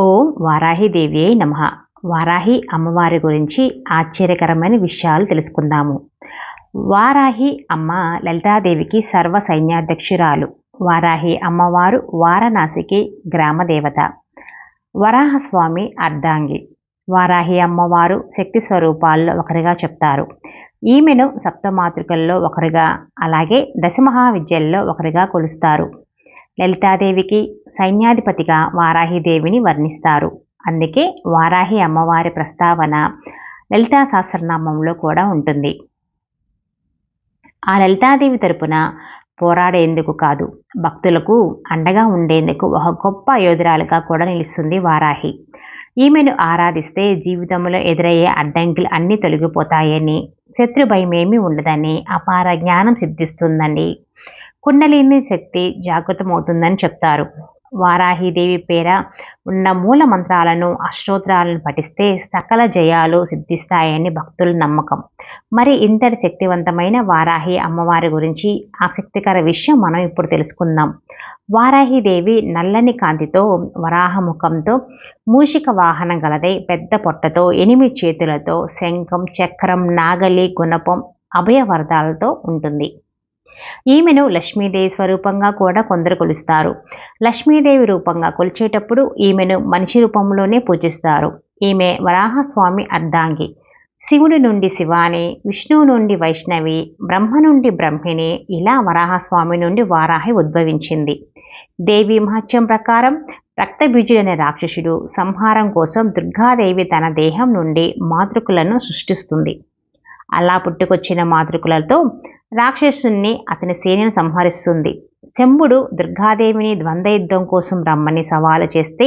ఓం వారాహిదేవి నమ. వారాహి అమ్మవారి గురించి ఆశ్చర్యకరమైన విషయాలు తెలుసుకుందాము. వారాహి అమ్మ లలితాదేవికి సర్వ సైన్యాధ్యక్షురాలు. వారాహి అమ్మవారు వారణాసికి గ్రామదేవత. వరాహస్వామి అర్ధాంగి. వారాహి అమ్మవారు శక్తి స్వరూపాల్లో ఒకరిగా చెప్తారు. ఈమెను సప్తమాతృకల్లో ఒకరిగా అలాగే దశమహావిద్యల్లో ఒకరిగా కొలుస్తారు. లలితాదేవికి సైన్యాధిపతిగా వారాహిదేవిని వర్ణిస్తారు. అందుకే వారాహి అమ్మవారి ప్రస్తావన లలితా సహస్రనామంలో కూడా ఉంటుంది. ఆ లలితాదేవి తరపున పోరాడేందుకు కాదు భక్తులకు అండగా ఉండేందుకు ఒక గొప్ప యోధురాలుగా కూడా నిలుస్తుంది వారాహి. ఈమెను ఆరాధిస్తే జీవితంలో ఎదురయ్యే అడ్డంకులు అన్నీ తొలగిపోతాయని శత్రు భయమేమీ ఉండదని అపార జ్ఞానం సిద్ధిస్తుందని కుండలిని శక్తి జాగృతమవుతుందని చెప్తారు. వారాహిదేవి పేర ఉన్న మూల మంత్రాలను అష్టోత్తరాలను పఠిస్తే సకల జయాలు సిద్ధిస్తాయని భక్తుల నమ్మకం. మరి ఇంతటి శక్తివంతమైన వారాహి అమ్మవారి గురించి ఆసక్తికర విషయం మనం ఇప్పుడు తెలుసుకుందాం. వారాహిదేవి నల్లని కాంతితో వరాహముఖంతో మూషిక వాహనం గలదై పెద్ద పొట్టతో ఎనిమిది చేతులతో శంఖం చక్రం నాగలి గుణపం అభయవర్ధాలతో ఉంటుంది. ఈమెను లక్ష్మీదేవి స్వరూపంగా కూడా కొందరు కొలుస్తారు. లక్ష్మీదేవి రూపంగా కొలిచేటప్పుడు ఈమెను మనిషి రూపంలోనే పూజిస్తారు. ఈమె వరాహస్వామి అర్ధాంగి. శివుడి నుండి శివాని విష్ణువు నుండి వైష్ణవి బ్రహ్మ నుండి బ్రహ్మిణి ఇలా వరాహస్వామి నుండి వారాహి ఉద్భవించింది. దేవి మహత్యం ప్రకారం రక్తబీజుడనే రాక్షసుడు సంహారం కోసం దుర్గాదేవి తన దేహం నుండి మాతృకులను సృష్టిస్తుంది. అలా పుట్టుకొచ్చిన మాతృకులతో రాక్షసుణ్ణి అతని సేనను సంహరిస్తుంది. శంభుడు దుర్గాదేవిని ద్వంద్వ యుద్ధం కోసం రమ్మని సవాలు చేస్తే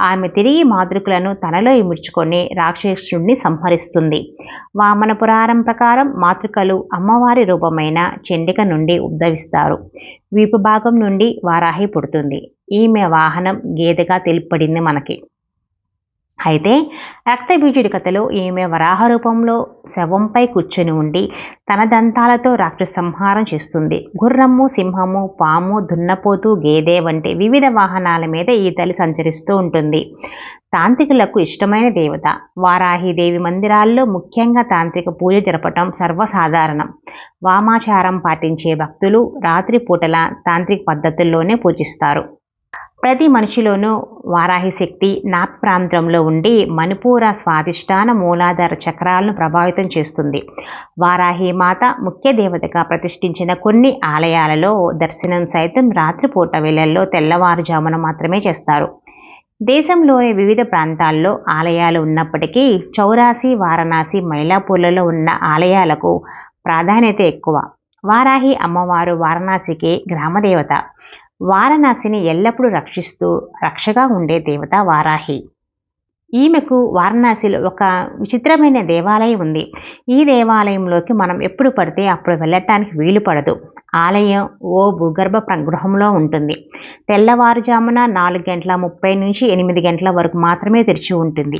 ఆమె తిరిగి మాతృకులను తనలో ఇముడ్చుకొని రాక్షసుడిని సంహరిస్తుంది. వామన పురాణం ప్రకారం మాతృకలు అమ్మవారి రూపమైన చెండిక నుండి ఉద్భవిస్తారు. వీపు భాగం నుండి వారాహి పుడుతుంది. ఈమె వాహనం గేదెగా తెలుపబడింది మనకి. అయితే రక్తబీజుడి కథలో ఈమె వరాహ రూపంలో శవంపై కూర్చొని ఉండి తన దంతాలతో రాక్షస సంహారం చేస్తుంది. గుర్రము సింహము పాము దున్నపోతు గేదె వంటి వివిధ వాహనాల మీద ఈ తల్లి సంచరిస్తూ ఉంటుంది. తాంత్రికులకు ఇష్టమైన దేవత. వారాహిదేవి మందిరాల్లో ముఖ్యంగా తాంత్రిక పూజ జరపటం సర్వసాధారణం. వామాచారం పాటించే భక్తులు రాత్రి పూటల తాంత్రిక పద్ధతుల్లోనే పూజిస్తారు. ప్రతి మనిషిలోనూ వారాహి శక్తి నాప్ ప్రాంతంలో ఉండి మణిపూర స్వాధిష్టాన మూలాధార చక్రాలను ప్రభావితం చేస్తుంది. వారాహి మాత ముఖ్య దేవతగా ప్రతిష్ఠించిన కొన్ని ఆలయాలలో దర్శనం సైతం రాత్రిపూట వేళల్లో తెల్లవారుజామున మాత్రమే చేస్తారు. దేశంలోని వివిధ ప్రాంతాల్లో ఆలయాలు ఉన్నప్పటికీ చౌరాసి వారణాసి మైలాపూర్లలో ఉన్న ఆలయాలకు ప్రాధాన్యత ఎక్కువ. వారాహి అమ్మవారు వారణాసికి గ్రామదేవత. వారణాసిని ఎల్లప్పుడూ రక్షిస్తూ రక్షగా ఉండే దేవత వారాహి. ఈమెకు వారణాసిలో ఒక విచిత్రమైన దేవాలయం ఉంది. ఈ దేవాలయంలోకి మనం ఎప్పుడు పడితే అప్పుడు వెళ్ళటానికి వీలు పడదు. ఆలయం ఓ భూగర్భ గృహంలో ఉంటుంది. తెల్లవారుజామున నాలుగు గంటల ముప్పై నుంచి ఎనిమిది గంటల వరకు మాత్రమే తెరిచి ఉంటుంది.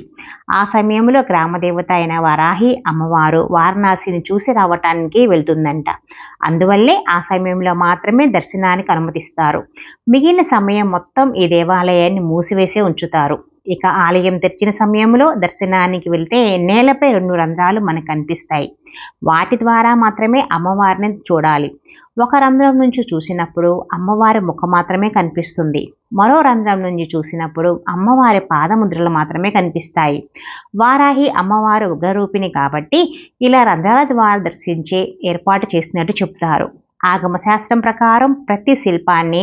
ఆ సమయంలో గ్రామదేవత అయిన వారాహి అమ్మవారు వారణాసిని చూసి రావటానికి వెళ్తుందంట. అందువల్లే ఆ సమయంలో మాత్రమే దర్శనానికి అనుమతిస్తారు. మిగిలిన సమయం మొత్తం ఈ దేవాలయాన్ని మూసివేసే ఉంచుతారు. ఇక ఆలయం తెరిచిన సమయంలో దర్శనానికి వెళ్తే నేలపై రెండు రంధ్రాలు మనకు కనిపిస్తాయి. వాటి ద్వారా మాత్రమే అమ్మవారిని చూడాలి. ఒక రంధ్రం నుంచి చూసినప్పుడు అమ్మవారి ముఖం మాత్రమే కనిపిస్తుంది. మరో రంధ్రం నుంచి చూసినప్పుడు అమ్మవారి పాదముద్రలు మాత్రమే కనిపిస్తాయి. వారాహి అమ్మవారు ఉగ్రరూపిణి కాబట్టి ఇలా రంధ్రాల ద్వారా దర్శించే ఏర్పాటు చేసినట్టు చెప్తారు. ఆగమశాస్త్రం ప్రకారం ప్రతి శిల్పాన్ని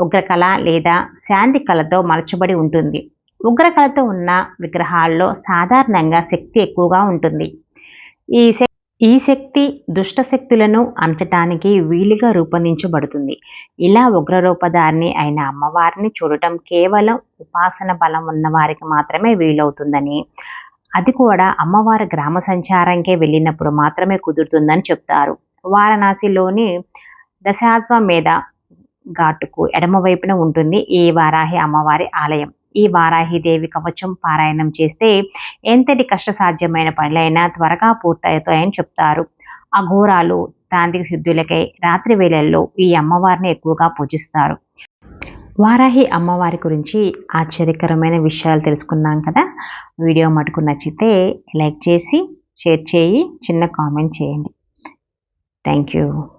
ఉగ్రకళ లేదా శాంతి కళతో మలచబడి ఉంటుంది. ఉగ్రకళతో ఉన్న విగ్రహాల్లో సాధారణంగా శక్తి ఎక్కువగా ఉంటుంది. ఈ ఈ శక్తి దుష్ట శక్తులను అంచటానికి వీలుగా రూపొందించబడుతుంది. ఇలా ఉగ్రరూపధారిణి అయిన అమ్మవారిని చూడటం కేవలం ఉపాసన బలం ఉన్నవారికి మాత్రమే వీలవుతుందని అది కూడా అమ్మవారి గ్రామ సంచారంకే వెళ్ళినప్పుడు మాత్రమే కుదురుతుందని చెప్తారు. వారణాసిలోని దశాశ్వమేధ ఘాటుకు ఎడమవైపున ఉంటుంది ఈ వారాహి అమ్మవారి ఆలయం. ఈ వారాహిదేవి కవచం పారాయణం చేస్తే ఎంతటి కష్టసాధ్యమైన పనులైనా త్వరగా పూర్తవుతాయని చెప్తారు. అఘోరాలు తాంత్రిక సిద్ధులకై రాత్రి వేళల్లో ఈ అమ్మవారిని ఎక్కువగా పూజిస్తారు. వారాహి అమ్మవారి గురించి ఆశ్చర్యకరమైన విషయాలు తెలుసుకున్నాం కదా? వీడియో మటుకు నచ్చితే లైక్ చేసి షేర్ చేయి చిన్న కామెంట్ చేయండి. Thank you.